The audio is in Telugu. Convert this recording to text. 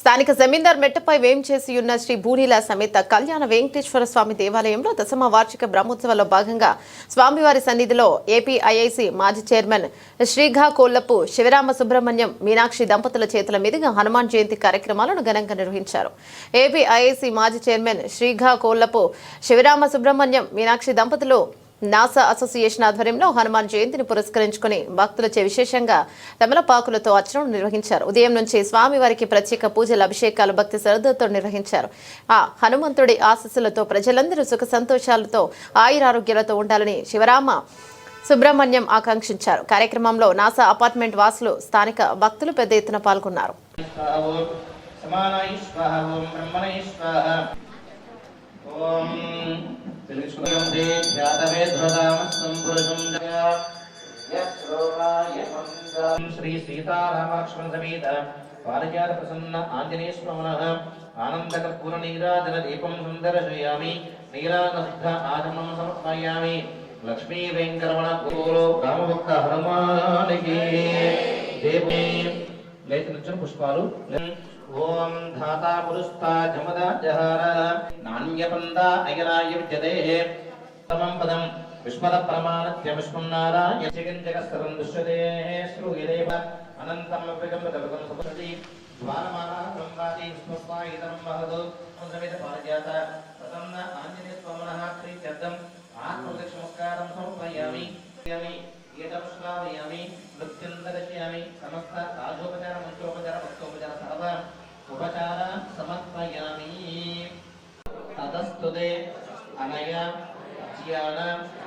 స్థానిక జమీందార్ మెట్టపై వేం చేసి ఉన్న శ్రీ భూనీల సమేత కళ్యాణ వెంకటేశ్వర స్వామి దేవాలయంలో దశమ వార్షిక బ్రహ్మోత్సవాల్లో భాగంగా స్వామివారి సన్నిధిలో ఏపీఐఐసి మాజీ చైర్మన్ శ్రీఘా కోల్లపు శివరామ సుబ్రహ్మణ్యం మీనాక్షి దంపతుల చేతుల మీదుగా హనుమాన్ జయంతి కార్యక్రమాలను ఘనంగా నిర్వహించారు. ఏపీఐఐసి మాజీ చైర్మన్ శ్రీఘా కోల్లపు శివరామ సుబ్రహ్మణ్యం మీనాక్షి దంపతులు నాసా అసోసియేషన్ ఆధ్వర్యంలో హనుమాన్ జయంతిని పురస్కరించుకుని భక్తులచే విశేషంగా తమలపాకులతో అర్చనలు నిర్వహించారు. ఉదయం నుంచి స్వామివారికి ప్రత్యేక పూజలు అభిషేకాలు భక్తి శ్రద్ధతో నిర్వహించారు. ఆ హనుమంతుడి ఆశస్సులతో ప్రజలందరూ సుఖ సంతోషాలతో ఆయురారోగ్యాలతో ఉండాలని శివరామ సుబ్రహ్మణ్యం ఆకాంక్షించారు. కార్యక్రమంలో నాసా అపార్ట్మెంట్ వాసులు స్థానిక భక్తులు పెద్ద ఎత్తున పాల్గొన్నారు. ఓం శ్రీ సీతారామాక్ష్మణ సమేత పారిజాత ప్రసన్న ఆంజనేయ స్మరణ ఆనందకర్పూర నీరాజన దీపం సందర్శయామి నీరాజనస్థ ఆగమం సమర్పయామి. లక్ష్మీ వెంకరమణ గురువులో రామభక్త హనుమానికి. దేవి లేచి పుష్పాలు. ఓం ధాతా పురుస్తా జమదా జహార నాణ్యపంద అయరాయ విద్యతే సమం పదం విశ్వద ప్రమాణత్య విష్ణున్నారాయ జగన్ దృశ్యతే శ్రూయదేవ అనంతం అవ్యగం కలగం సపతి ద్వారమాన సంవాది విష్ణుస్వాయిదం మహదు సమేత పారిజాత ప్రసన్న ఆంజనేయ స్వామినః ప్రీత్యర్థం ఆత్మదక్షమస్కారం సమర్పయామి యామి ఏతపుష్పావయామి నృత్యం దర్శయామి సమస్త రాజోపచార మంత్రోపచార భక్తోపచార సర్వ ఉపచార సమర్పయామి తదస్తుదే అనయ జ్ఞాన